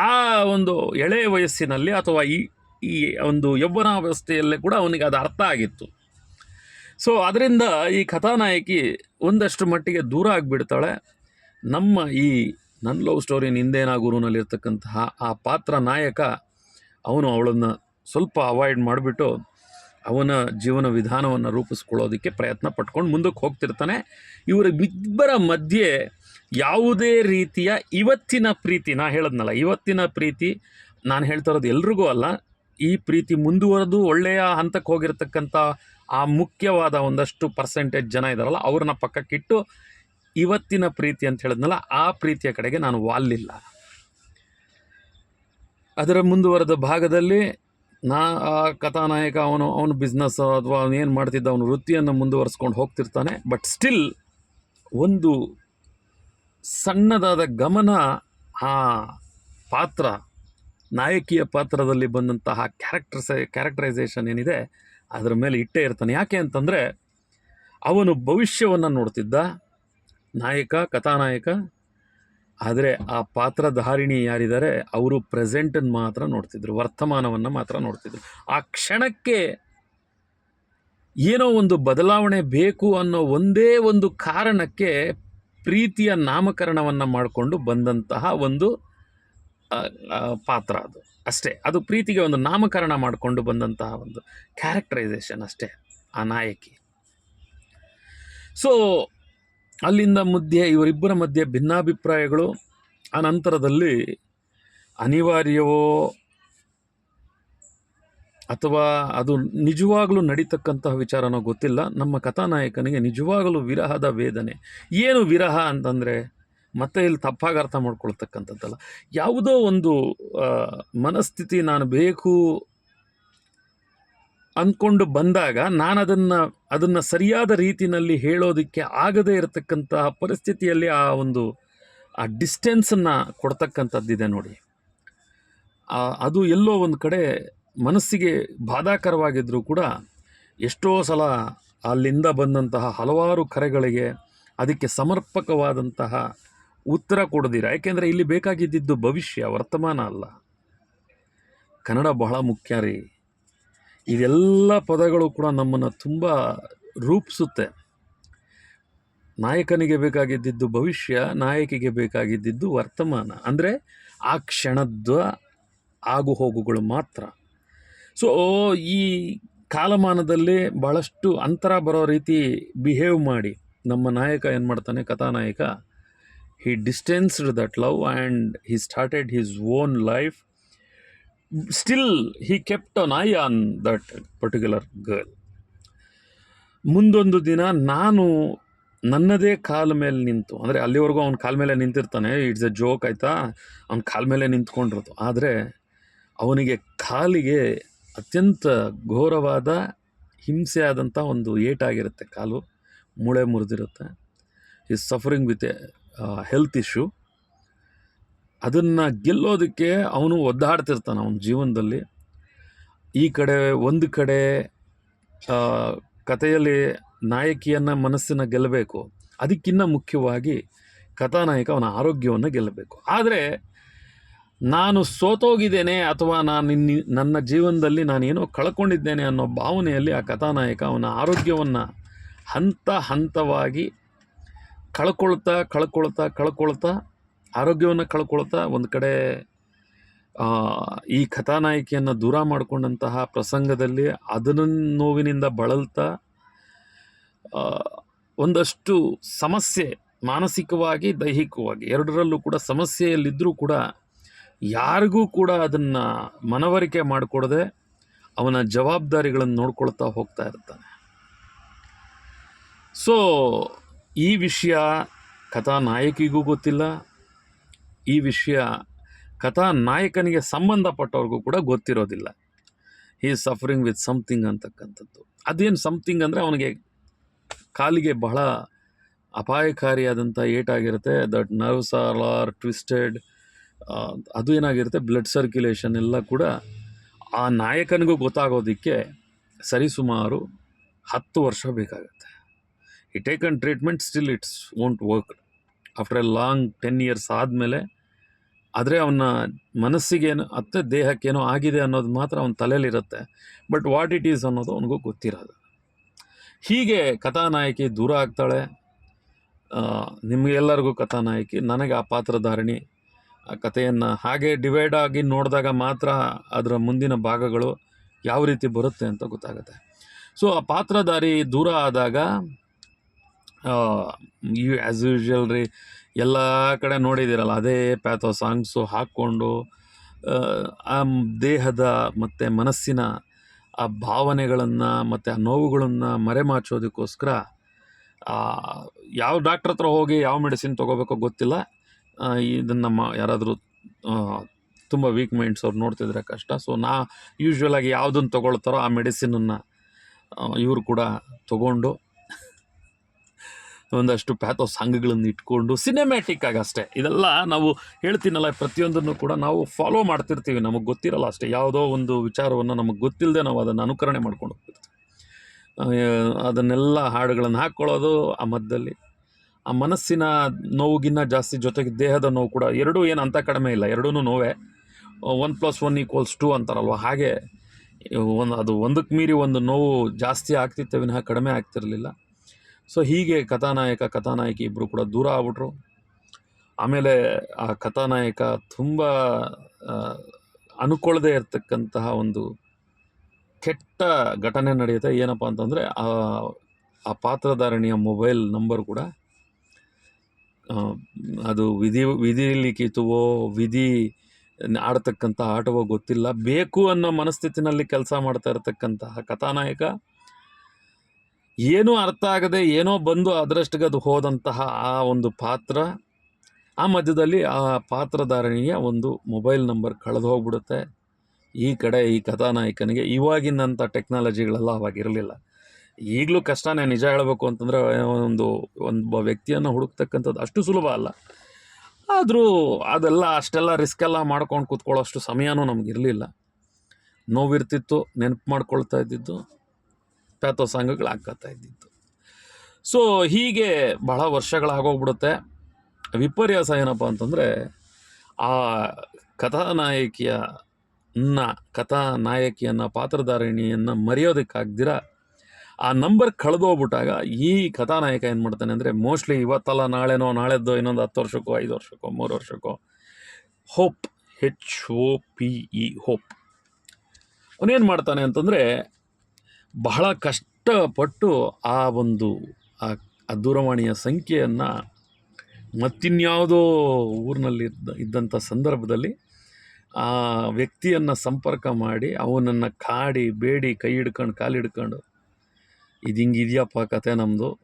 ಆ ಒಂದು ಎಳೆಯ ವಯಸ್ಸಿನಲ್ಲಿ ಅಥವಾ ಈ ಈ ಒಂದು ಯೌವನಾವಸ್ಥೆಯಲ್ಲೇ ಕೂಡ ಅವನಿಗೆ ಅದು ಅರ್ಥ ಆಗಿತ್ತು. ಸೊ ಅದರಿಂದ ಈ ಕಥಾನಾಯಕಿ ಒಂದಷ್ಟು ಮಟ್ಟಿಗೆ ದೂರ ಆಗಿಬಿಡ್ತಾಳೆ. ನಮ್ಮ ಈ ನನ್ನ ಲವ್ ಸ್ಟೋರಿ ನಿಂದೇನಾ ಗುರುನಲ್ಲಿರ್ತಕ್ಕಂತಹ ಆ ಪಾತ್ರ ನಾಯಕ ಅವನು ಅವಳನ್ನು ಸ್ವಲ್ಪ ಅವಾಯ್ಡ್ ಮಾಡಿಬಿಟ್ಟು ಅವನ ಜೀವನ ವಿಧಾನವನ್ನು ರೂಪಿಸ್ಕೊಳ್ಳೋದಕ್ಕೆ ಪ್ರಯತ್ನ ಪಟ್ಕೊಂಡು ಮುಂದಕ್ಕೆ ಹೋಗ್ತಿರ್ತಾನೆ. ಇವರ ಇಬ್ಬರ ಮಧ್ಯೆ ಯಾವುದೇ ರೀತಿಯ ಇವತ್ತಿನ ಪ್ರೀತಿ, ನಾ ಹೇಳದ್ನಲ್ಲ, ಇವತ್ತಿನ ಪ್ರೀತಿ, ನಾನು ಹೇಳ್ತಾ ಇರೋದು ಎಲ್ರಿಗೂ ಅಲ್ಲ, ಈ ಪ್ರೀತಿ ಮುಂದುವರೆದು ಒಳ್ಳೆಯ ಹಂತಕ್ಕೆ ಹೋಗಿರ್ತಕ್ಕಂಥ ಆ ಮುಖ್ಯವಾದ ಒಂದಷ್ಟು ಪರ್ಸೆಂಟೇಜ್ ಜನ ಇದ್ದಾರಲ್ಲ ಅವ್ರನ್ನ ಪಕ್ಕಕ್ಕಿಟ್ಟು ಇವತ್ತಿನ ಪ್ರೀತಿ ಅಂತ ಹೇಳಿದ್ನಲ್ಲ, ಆ ಪ್ರೀತಿಯ ಕಡೆಗೆ ನಾನು ವಾಲಿಲ್ಲ. ಅದರ ಮುಂದುವರೆದ ಭಾಗದಲ್ಲಿ ನಾ ಆ ಕಥಾನಾಯಕ ಅವನು, ಅವನ ಬಿಸ್ನೆಸ್ ಅಥವಾ ಅವನು ಏನು ಮಾಡ್ತಿದ್ದ, ಅವನು ವೃತ್ತಿಯನ್ನು ಮುಂದುವರಿಸ್ಕೊಂಡು ಹೋಗ್ತಿರ್ತಾನೆ. ಬಟ್ ಸ್ಟಿಲ್ ಒಂದು ಸಣ್ಣದಾದ ಗಮನ ಆ ಪಾತ್ರ, ನಾಯಕಿಯ ಪಾತ್ರದಲ್ಲಿ ಬಂದಂತಹ ಕ್ಯಾರೆಕ್ಟರ್ಸ ಕ್ಯಾರೆಕ್ಟರೈಸೇಷನ್ ಏನಿದೆ, ಅದರ ಮೇಲೆ ಇಟ್ಟೇ ಇರ್ತಾನೆ. ಯಾಕೆ ಅಂತಂದರೆ ಅವನು ಭವಿಷ್ಯವನ್ನು ನೋಡ್ತಿದ್ದ. ನಾಯಕ, ಕಥಾನಾಯಕ ಆದರೆ ಆ ಪಾತ್ರಧಾರಿಣಿ ಯಾರಿದ್ದಾರೆ, ಅವರು ಪ್ರೆಸೆಂಟನ್ನು ಮಾತ್ರ ನೋಡ್ತಿದ್ರು, ವರ್ತಮಾನವನ್ನು ಮಾತ್ರ ನೋಡ್ತಿದ್ರು. ಆ ಕ್ಷಣಕ್ಕೆ ಏನೋ ಒಂದು ಬದಲಾವಣೆ ಬೇಕು ಅನ್ನೋ ಒಂದೇ ಒಂದು ಕಾರಣಕ್ಕೆ ಪ್ರೀತಿಯ ನಾಮಕರಣವನ್ನು ಮಾಡಿಕೊಂಡು ಬಂದಂತಹ ಒಂದು ಪಾತ್ರ ಅದು. ಅಷ್ಟೇ, ಅದು ಪ್ರೀತಿಗೆ ಒಂದು ನಾಮಕರಣ ಮಾಡಿಕೊಂಡು ಬಂದಂತಹ ಒಂದು ಕ್ಯಾರೆಕ್ಟರೈಸೇಷನ್ ಅಷ್ಟೇ, ಆ ನಾಯಕಿ. ಸೊ ಅಲ್ಲಿಂದ ಮಧ್ಯೆ, ಇವರಿಬ್ಬರ ಮಧ್ಯೆ ಭಿನ್ನಾಭಿಪ್ರಾಯಗಳು ಆ ನಂತರದಲ್ಲಿ ಅನಿವಾರ್ಯವೋ ಅಥವಾ ಅದು ನಿಜವಾಗಲೂ ನಡೀತಕ್ಕಂತಹ ವಿಚಾರನೋ ಗೊತ್ತಿಲ್ಲ. ನಮ್ಮ ಕಥಾನಾಯಕನಿಗೆ ನಿಜವಾಗಲೂ ವಿರಹದ ವೇದನೆ. ಏನು ವಿರಹ ಅಂತಂದರೆ ಮತ್ತೆ ಇಲ್ಲಿ ತಪ್ಪಾಗಿ ಅರ್ಥ ಮಾಡ್ಕೊಳ್ತಕ್ಕಂಥದ್ದಲ್ಲ. ಯಾವುದೋ ಒಂದು ಮನಸ್ಥಿತಿ ನಾನು ಬೇಕು ಅಂದ್ಕೊಂಡು ಬಂದಾಗ ನಾನು ಅದನ್ನು ಅದನ್ನು ಸರಿಯಾದ ರೀತಿಯಲ್ಲಿ ಹೇಳೋದಕ್ಕೆ ಆಗದೇ ಇರತಕ್ಕಂತಹ ಪರಿಸ್ಥಿತಿಯಲ್ಲಿ ಆ ಒಂದು, ಆ ಡಿಸ್ಟೆನ್ಸನ್ನು ಕೊಡ್ತಕ್ಕಂಥದ್ದಿದೆ ನೋಡಿ. ಅದು ಎಲ್ಲೋ ಒಂದು ಕಡೆ ಮನಸ್ಸಿಗೆ ಬಾಧಾಕರವಾಗಿದ್ದರೂ ಕೂಡ ಎಷ್ಟೋ ಸಲ ಅಲ್ಲಿಂದ ಬಂದಂತಹ ಹಲವಾರು ಕರೆಗಳಿಗೆ ಅದಕ್ಕೆ ಸಮರ್ಪಕವಾದಂತಹ ಉತ್ತರ ಕೊಡದಿರ. ಯಾಕೆಂದರೆ ಇಲ್ಲಿ ಬೇಕಾಗಿದ್ದಿದ್ದು ಭವಿಷ್ಯ, ವರ್ತಮಾನ ಅಲ್ಲ. ಕನ್ನಡ ಬಹಳ ಮುಖ್ಯ ರೀ. ಇದೆಲ್ಲ ಪದಗಳು ಕೂಡ ನಮ್ಮನ್ನು ತುಂಬ ರೂಪಿಸುತ್ತೆ. ನಾಯಕನಿಗೆ ಬೇಕಾಗಿದ್ದಿದ್ದು ಭವಿಷ್ಯ, ನಾಯಕಿಗೆ ಬೇಕಾಗಿದ್ದಿದ್ದು ವರ್ತಮಾನ. ಅಂದರೆ ಆ ಕ್ಷಣದ ಆಗು ಹೋಗುಗಳು ಮಾತ್ರ. ಸೊ ಈ ಕಾಲಮಾನದಲ್ಲಿ ಭಾಳಷ್ಟು ಅಂತರ ಬರೋ ರೀತಿ ಬಿಹೇವ್ ಮಾಡಿ ನಮ್ಮ ನಾಯಕ ಏನು ಮಾಡ್ತಾನೆ, ಕಥಾನಾಯಕ he distanced that love and he started his own life still he kept an eye on that particular girl ಮುಂದೊಂದು ದಿನ ನಾನು ನನ್ನದೇ ಕಾಲ ಮೇಲೆ ನಿಂತು, ಅಂದರೆ ಅಲ್ಲಿವರೆಗೂ ಅವ್ನ ಕಾಲ ಮೇಲೆ ನಿಂತಿರ್ತಾನೆ ಇಟ್ಸ್ ಎ ಜೋಕ್ ಆಯಿತಾ? ಅವ್ನ ಕಾಲ ಮೇಲೆ ನಿಂತ್ಕೊಂಡಿರೋದು. ಆದರೆ ಅವನಿಗೆ ಕಾಲಿಗೆ ಅತ್ಯಂತ ಘೋರವಾದ ಹಿಂಸೆ ಆದಂಥ ಒಂದು ಏಟಾಗಿರುತ್ತೆ ಕಾಲು ಮೂಳೆ ಮುರಿದಿರುತ್ತೆ. Is suffering with a health issue ಅದನ್ನು ಗೆಲ್ಲೋದಕ್ಕೆ ಅವನು ಒದ್ದಾಡ್ತಿರ್ತಾನೆ ಅವನ ಜೀವನದಲ್ಲಿ. ಈ ಕಡೆ ಒಂದು ಕಡೆ ಕಥೆಯಲ್ಲಿ ನಾಯಕಿಯನ್ನು ಮನಸ್ಸನ್ನು ಗೆಲ್ಲಬೇಕು. ಅದಕ್ಕಿಂತ ಮುಖ್ಯವಾಗಿ ಕಥಾನಾಯಕ ಅವನ ಆರೋಗ್ಯವನ್ನು ಗೆಲ್ಲಬೇಕು. ಆದರೆ ನಾನು ಸೋತೋಗಿದ್ದೇನೆ ಅಥವಾ ನಾನು ನನ್ನ ಜೀವನದಲ್ಲಿ ನಾನೇನೋ ಕಳ್ಕೊಂಡಿದ್ದೇನೆ ಅನ್ನೋ ಭಾವನೆಯಲ್ಲಿ ಆ ಕಥಾನಾಯಕ ಅವನ ಆರೋಗ್ಯವನ್ನು ಹಂತ ಹಂತವಾಗಿ ಕಳ್ಕೊಳ್ತಾ ಕಳ್ಕೊಳ್ತಾ ಕಳ್ಕೊಳ್ತಾ ಆರೋಗ್ಯವನ್ನು ಕಳ್ಕೊಳ್ತಾ ಒಂದು ಕಡೆ ಈ ಕಥಾನಾಯಕಿಯನ್ನು ದೂರ ಮಾಡಿಕೊಂಡಂತಹ ಪ್ರಸಂಗದಲ್ಲಿ ಅದನ್ನ ನೋವಿನಿಂದ ಬಳಲ್ತಾ ಒಂದಷ್ಟು ಸಮಸ್ಯೆ ಮಾನಸಿಕವಾಗಿ, ದೈಹಿಕವಾಗಿ ಎರಡರಲ್ಲೂ ಕೂಡ ಸಮಸ್ಯೆಯಲ್ಲಿದ್ದರೂ ಕೂಡ ಯಾರಿಗೂ ಕೂಡ ಅದನ್ನು ಮನವರಿಕೆ ಮಾಡಿಕೊಡದೆ ಅವನ ಜವಾಬ್ದಾರಿಗಳನ್ನು ನೋಡ್ಕೊಳ್ತಾ ಹೋಗ್ತಾ ಇರ್ತಾನೆ. ಸೊ ಈ ವಿಷಯ ಕಥಾನಾಯಕಿಗೂ ಗೊತ್ತಿಲ್ಲ. ಈ ವಿಷಯ ಕಥಾ ನಾಯಕನಿಗೆ ಸಂಬಂಧಪಟ್ಟವ್ರಿಗೂ ಕೂಡ ಗೊತ್ತಿರೋದಿಲ್ಲ. ಈ ಸಫರಿಂಗ್ ವಿತ್ ಸಮ್ಥಿಂಗ್ ಅಂತಕ್ಕಂಥದ್ದು. ಅದೇನು ಸಮಥಿಂಗ್ ಅಂದರೆ ಅವನಿಗೆ ಕಾಲಿಗೆ ಬಹಳ ಅಪಾಯಕಾರಿಯಾದಂಥ ಏಟಾಗಿರುತ್ತೆ that nerves are are twisted ಅದು ಏನಾಗಿರುತ್ತೆ ಬ್ಲಡ್ ಸರ್ಕ್ಯುಲೇಷನ್ ಎಲ್ಲ ಕೂಡ ಆ ನಾಯಕನಿಗೂ ಗೊತ್ತಾಗೋದಕ್ಕೆ ಸರಿಸುಮಾರು ಹತ್ತು ವರ್ಷ ಬೇಕಾಗುತ್ತೆ. ಈ taken treatment still it's won't work after a long ten years ಆದಮೇಲೆ ಆದರೆ ಅವನ ಮನಸ್ಸಿಗೇನು, ಅತ್ತ ದೇಹಕ್ಕೇನೋ ಆಗಿದೆ ಅನ್ನೋದು ಮಾತ್ರ ಅವನ ತಲೆಯಲ್ಲಿರುತ್ತೆ. ಬಟ್ ವಾಟ್ ಇಟ್ ಈಸ್ ಅನ್ನೋದು ಅವನಿಗೂ ಗೊತ್ತಿರೋದು ಹೀಗೆ ಕಥಾನಾಯಕಿ ದೂರ ಆಗ್ತಾಳೆ. ನಿಮಗೆಲ್ಲರಿಗೂ ಕಥಾನಾಯಕಿ, ನನಗೆ ಆ ಪಾತ್ರಧಾರಣಿ. ಆ ಕಥೆಯನ್ನು ಹಾಗೆ ಡಿವೈಡ್ ಆಗಿ ನೋಡಿದಾಗ ಮಾತ್ರ ಅದರ ಮುಂದಿನ ಭಾಗಗಳು ಯಾವ ರೀತಿ ಬರುತ್ತೆ ಅಂತ ಗೊತ್ತಾಗುತ್ತೆ. ಸೊ ಆ ಪಾತ್ರಧಾರಿ ದೂರ ಆದಾಗ ಯು ಆ್ಯಸ್ ಯೂಶ್ವಲ್ ರೀ ಎಲ್ಲ ಕಡೆ ನೋಡಿದ್ದೀರಲ್ಲ ಅದೇ ಪ್ಯಾಥೋ ಸಾಂಗ್ಸು ಹಾಕ್ಕೊಂಡು ಆ, ದೇಹದ ಮತ್ತು ಮನಸ್ಸಿನ ಆ ಭಾವನೆಗಳನ್ನು ಮತ್ತು ಆ ನೋವುಗಳನ್ನು ಮರೆಮಾಚೋದಕ್ಕೋಸ್ಕರ ಯಾವ ಡಾಕ್ಟ್ರ್ ಹತ್ರ ಹೋಗಿ ಯಾವ ಮೆಡಿಸಿನ್ ತೊಗೋಬೇಕೋ ಗೊತ್ತಿಲ್ಲ. ಇದನ್ನು ಮ ಯಾರಾದರೂ ತುಂಬ ವೀಕ್ ಮೈಂಡ್ಸ್ ಅವ್ರು ನೋಡ್ತಿದ್ರೆ ಕಷ್ಟ. ಸೊ ನಾ ಯೂಶ್ವಲಾಗಿ ಯಾವುದನ್ನು ತೊಗೊಳ್ತಾರೋ ಆ ಮೆಡಿಸಿನನ್ನು ಇವರು ಕೂಡ ತಗೊಂಡು ಒಂದಷ್ಟು ಪ್ಯಾಥೋ ಸಾಂಗ್ಗಳನ್ನು ಇಟ್ಕೊಂಡು ಸಿನಿಮ್ಯಾಟಿಕ್ ಆಗಿ ಅಷ್ಟೇ. ಇದೆಲ್ಲ ನಾವು ಹೇಳ್ತೀನಲ್ಲ, ಪ್ರತಿಯೊಂದನ್ನು ಕೂಡ ನಾವು ಫಾಲೋ ಮಾಡ್ತಿರ್ತೀವಿ. ನಮಗೆ ಗೊತ್ತಿರಲ್ಲ ಅಷ್ಟೇ. ಯಾವುದೋ ಒಂದು ವಿಚಾರವನ್ನು ನಮಗೆ ಗೊತ್ತಿಲ್ಲದೆ ನಾವು ಅದನ್ನು ಅನುಕರಣೆ ಮಾಡ್ಕೊಂಡು ಹೋಗ್ತಿರ್ತೀವಿ. ಅದನ್ನೆಲ್ಲ ಹಾಡುಗಳನ್ನು ಹಾಕ್ಕೊಳ್ಳೋದು ಆ ಮಧ್ಯದಲ್ಲಿ. ಆ ಮನಸ್ಸಿನ ನೋವುಗಿನ್ನ ಜಾಸ್ತಿ ಜೊತೆಗೆ ದೇಹದ ನೋವು ಕೂಡ ಎರಡೂ ಏನು ಅಂತ ಕಡಿಮೆ ಇಲ್ಲ. ಎರಡೂ ನೋವೇ. One plus one equals two ಅಂತಾರಲ್ವ? ಹಾಗೆ ಒಂದು, ಅದು ಒಂದಕ್ಕೆ ಮೀರಿ ಒಂದು ನೋವು ಜಾಸ್ತಿ ಆಗ್ತಿತ್ತು, ವಿನಃ ಕಡಿಮೆ ಆಗ್ತಿರಲಿಲ್ಲ. ಸೊ ಹೀಗೆ ಕಥಾನಾಯಕ, ಕಥಾನಾಯಕಿ ಇಬ್ಬರು ಕೂಡ ದೂರ ಆಗ್ಬಿಟ್ರು. ಆಮೇಲೆ ಆ ಕಥಾನಾಯಕ ತುಂಬ ಅನ್ಕೊಳ್ಳದೆ ಇರತಕ್ಕಂತಹ ಒಂದು ಕೆಟ್ಟ ಘಟನೆ ನಡೆಯುತ್ತೆ. ಏನಪ್ಪ ಅಂತಂದರೆ, ಆ ಪಾತ್ರಧಾರಣಿಯ ಮೊಬೈಲ್ ನಂಬರ್ ಕೂಡ ಅದು ವಿಧಿ ವಿಧಿ ಲಿಖಿತವೋ ವಿಧಿ ಆಡ್ತಕ್ಕಂಥ ಆಟವೋ ಗೊತ್ತಿಲ್ಲ. ಬೇಕು ಅನ್ನೋ ಮನಸ್ಥಿತಿನಲ್ಲಿ ಕೆಲಸ ಮಾಡ್ತಾ ಇರತಕ್ಕಂತಹ ಕಥಾನಾಯಕ ಏನೂ ಅರ್ಥ ಆಗದೆ ಏನೋ ಬಂದು ಅದರಷ್ಟಿಗೆ ಅದು ಹೋದಂತಹ ಆ ಒಂದು ಪಾತ್ರ, ಆ ಮಧ್ಯದಲ್ಲಿ ಆ ಪಾತ್ರಧಾರಣಿಯ ಒಂದು ಮೊಬೈಲ್ ನಂಬರ್ ಕಳೆದು ಹೋಗ್ಬಿಡುತ್ತೆ. ಈ ಕಡೆ ಈ ಕಥಾನಾಯಕನಿಗೆ ಇವಾಗಿನಂಥ ಟೆಕ್ನಾಲಜಿಗಳೆಲ್ಲ ಅವಾಗಿರಲಿಲ್ಲ. ಈಗಲೂ ಕಷ್ಟನೇ ನಿಜ ಹೇಳಬೇಕು ಅಂತಂದರೆ, ಒಂದು ಒಂದು ವ್ಯಕ್ತಿಯನ್ನು ಹುಡುಕ್ತಕ್ಕಂಥದ್ದು ಅಷ್ಟು ಸುಲಭ ಅಲ್ಲ. ಆದರೂ ಅದೆಲ್ಲ ಅಷ್ಟೆಲ್ಲ ರಿಸ್ಕ್ ಎಲ್ಲ ಮಾಡ್ಕೊಂಡು ಕೂತ್ಕೊಳ್ಳೋಷ್ಟು ಸಮಯನೂ ನಮಗಿರಲಿಲ್ಲ. ನೋವಿರ್ತಿತ್ತು, ನೆನಪು ಮಾಡ್ಕೊಳ್ತಾ ಇದ್ದಿದ್ದು. ಪ್ಯಾಥೋ ಅಥವಾ ಸಂಘಗಳಾಗ್ತಾ ಇದ್ದಿತ್ತು. ಸೊ ಹೀಗೆ ಬಹಳ ವರ್ಷಗಳಾಗೋಗ್ಬಿಡುತ್ತೆ. ವಿಪರ್ಯಾಸ ಏನಪ್ಪ ಅಂತಂದರೆ, ಆ ಕಥಾನಾಯಕಿಯ ನ, ಕಥಾನಾಯಕಿಯನ್ನು, ಪಾತ್ರಧಾರಿಣಿಯನ್ನು ಮರೆಯೋದಕ್ಕಾಗ್ದಿರ, ಆ ನಂಬರ್ ಕಳೆದೋಗ್ಬಿಟ್ಟಾಗ ಈ ಕಥಾನಾಯಕ ಏನು ಮಾಡ್ತಾನೆ ಅಂದರೆ, ಮೋಸ್ಟ್ಲಿ ಇವತ್ತಲ್ಲ, ನಾಳೆನೋ, ನಾಳೆದ್ದೋ, ಇನ್ನೊಂದು ಹತ್ತು ವರ್ಷಕ್ಕೋ, ಐದು ವರ್ಷಕ್ಕೋ, ಮೂರು ವರ್ಷಕ್ಕೋ hope H O P E hope ಅವನೇನು ಮಾಡ್ತಾನೆ ಅಂತಂದರೆ ಬಹಳ ಕಷ್ಟಪಟ್ಟು ಆ ಒಂದು, ಆ ದೂರವಾಣಿಯ ಸಂಖ್ಯೆಯನ್ನು ಮತ್ತಿನ್ಯಾವುದೋ ಊರಿನಲ್ಲಿ ಇದ್ದ, ಇದ್ದಂಥ ಸಂದರ್ಭದಲ್ಲಿ ಆ ವ್ಯಕ್ತಿಯನ್ನು ಸಂಪರ್ಕ ಮಾಡಿ ಅವನನ್ನು ಕಾಡಿ, ಬೇಡಿ, ಕೈ ಹಿಡ್ಕೊಂಡು, ಕಾಲು ಹಿಡ್ಕೊಂಡು, ಇದು ಹಿಂಗೆ ಇದೆಯಪ್ಪ ಕತೆ ನಮ್ಮದು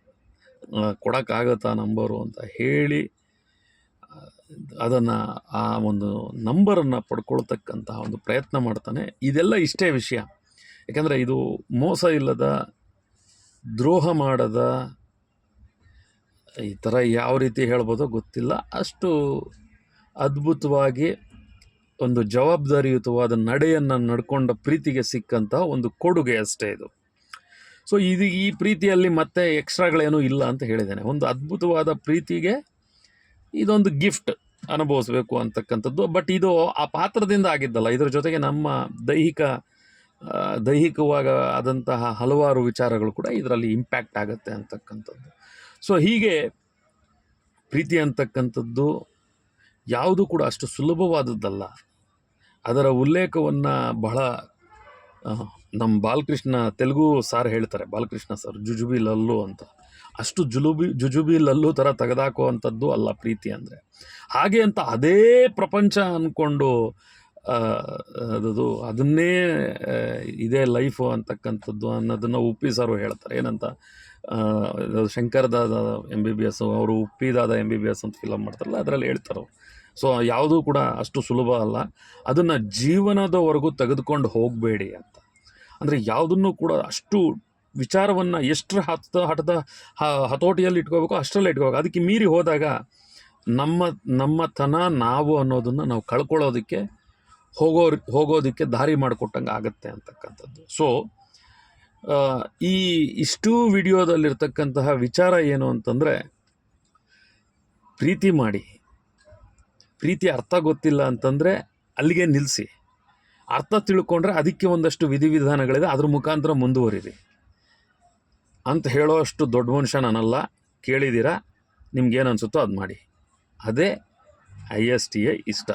ಕೊಡೋಕ್ಕಾಗತ್ತಾ ನಂಬರು ಅಂತ ಹೇಳಿ ಅದನ್ನು ಆ ಒಂದು ನಂಬರನ್ನು ಪಡ್ಕೊಳ್ತಕ್ಕಂತಹ ಒಂದು ಪ್ರಯತ್ನ ಮಾಡ್ತಾನೆ. ಇದೆಲ್ಲ ಇಷ್ಟೇ ವಿಷಯ. ಯಾಕಂದರೆ ಇದು ಮೋಸ ಇಲ್ಲದ, ದ್ರೋಹ ಮಾಡದ ಈ ಥರ ಯಾವ ರೀತಿ ಹೇಳ್ಬೋದೋ ಗೊತ್ತಿಲ್ಲ. ಅಷ್ಟು ಅದ್ಭುತವಾಗಿ ಒಂದು ಜವಾಬ್ದಾರಿಯುತವಾದ ನಡೆಯನ್ನು ನಡ್ಕೊಂಡ ಪ್ರೀತಿಗೆ ಸಿಕ್ಕಂತಹ ಒಂದು ಕೊಡುಗೆ ಅಷ್ಟೇ ಇದು. ಸೊ ಇದು ಈ ಪ್ರೀತಿಯಲ್ಲಿ ಮತ್ತೆ ಎಕ್ಸ್ಟ್ರಾಗಳೇನೂ ಇಲ್ಲ ಅಂತ ಹೇಳಿದ್ದೇನೆ. ಒಂದು ಅದ್ಭುತವಾದ ಪ್ರೀತಿಗೆ ಇದೊಂದು ಗಿಫ್ಟ್ ಅನುಭವಿಸ್ಬೇಕು ಅಂತಕ್ಕಂಥದ್ದು. ಬಟ್ ಇದು ಆ ಪಾತ್ರದಿಂದ ಆಗಿದ್ದಲ್ಲ. ಇದರ ಜೊತೆಗೆ ನಮ್ಮ ದೈಹಿಕ ದೈಹಿಕವಾಗ ಆದಂತಹ ಹಲವಾರು ವಿಚಾರಗಳು ಕೂಡ ಇದರಲ್ಲಿ ಇಂಪ್ಯಾಕ್ಟ್ ಆಗುತ್ತೆ ಅಂತಕ್ಕಂಥದ್ದು. ಸೊ ಹೀಗೆ ಪ್ರೀತಿ ಅಂತಕ್ಕಂಥದ್ದು ಯಾವುದು ಕೂಡ ಅಷ್ಟು ಸುಲಭವಾದದ್ದಲ್ಲ. ಅದರ ಉಲ್ಲೇಖವನ್ನು ಬಹಳ ನಮ್ಮ ಬಾಲಕೃಷ್ಣ ತೆಲುಗು ಸಾರ್ ಹೇಳ್ತಾರೆ, ಬಾಲಕೃಷ್ಣ ಸರ್, ಜುಜುಬಿ ಲಲ್ಲು ಅಂತ. ಅಷ್ಟು ಜುಲುಬಿ, ಜುಜುಬಿ ಲಲ್ಲು ಥರ ತೆಗೆದಾಕುವಂಥದ್ದು ಅಲ್ಲ ಪ್ರೀತಿ ಅಂದರೆ. ಹಾಗೆ ಅಂತ ಅದೇ ಪ್ರಪಂಚ ಅಂದ್ಕೊಂಡು ಅದು ಅದನ್ನೇ ಇದೇ ಲೈಫು ಅಂತಕ್ಕಂಥದ್ದು ಅನ್ನೋದನ್ನು ಉಪ್ಪಿ ಸರು ಹೇಳ್ತಾರೆ. ಏನಂತ ಶಂಕರದಾದ ಎಂ ಬಿ ಬಿ ಎಸ್ ಅವರು Uppi Dada M B B S ಅಂತ ಫಿಲಮ್ ಮಾಡ್ತಾರಲ್ಲ, ಅದರಲ್ಲಿ ಹೇಳ್ತಾರೆ ಸೊ ಯಾವುದೂ ಕೂಡ ಅಷ್ಟು ಸುಲಭ ಅಲ್ಲ. ಅದನ್ನು ಜೀವನದವರೆಗೂ ತೆಗೆದುಕೊಂಡು ಹೋಗಬೇಡಿ ಅಂತ. ಅಂದರೆ ಯಾವುದನ್ನು ಕೂಡ ಅಷ್ಟು ವಿಚಾರವನ್ನು ಎಷ್ಟರ ಹತ್ತ ಹಠದ ಹತೋಟಿಯಲ್ಲಿ ಇಟ್ಕೋಬೇಕು ಅಷ್ಟರಲ್ಲಿ ಇಟ್ಕೋಬೇಕು. ಅದಕ್ಕೆ ಮೀರಿ ಹೋದಾಗ ನಮ್ಮ ನಮ್ಮತನ ನಾವು ಅನ್ನೋದನ್ನು ನಾವು ಕಳ್ಕೊಳ್ಳೋದಕ್ಕೆ ಹೋಗೋ, ಹೋಗೋದಕ್ಕೆ ದಾರಿ ಮಾಡಿಕೊಟ್ಟಂಗೆ ಆಗುತ್ತೆ ಅಂತಕ್ಕಂಥದ್ದು. ಸೊ ಈ ಇಷ್ಟು ವಿಡಿಯೋದಲ್ಲಿರ್ತಕ್ಕಂತಹ ವಿಚಾರ ಏನು ಅಂತಂದರೆ, ಪ್ರೀತಿ ಮಾಡಿ. ಪ್ರೀತಿ ಅರ್ಥ ಗೊತ್ತಿಲ್ಲ ಅಂತಂದರೆ ಅಲ್ಲಿಗೆ ನಿಲ್ಲಿಸಿ ಅರ್ಥ ತಿಳ್ಕೊಂಡ್ರೆ ಅದಕ್ಕೆ ಒಂದಷ್ಟು ವಿಧಿವಿಧಾನಗಳಿದೆ, ಅದ್ರ ಮುಖಾಂತರ ಮುಂದುವರಿರಿ. ಅಂತ ಹೇಳೋ ಅಷ್ಟು ದೊಡ್ಡ ಮನುಷ್ಯ ನಾನಲ್ಲ ಕೇಳಿದ್ದೀರಾ ನಿಮ್ಗೇನು ಅನಿಸುತ್ತೋ ಅದು ಮಾಡಿ. ಅದೇ ಐ ಎಸ್ ಟಿ ಎ ಇಷ್ಟ.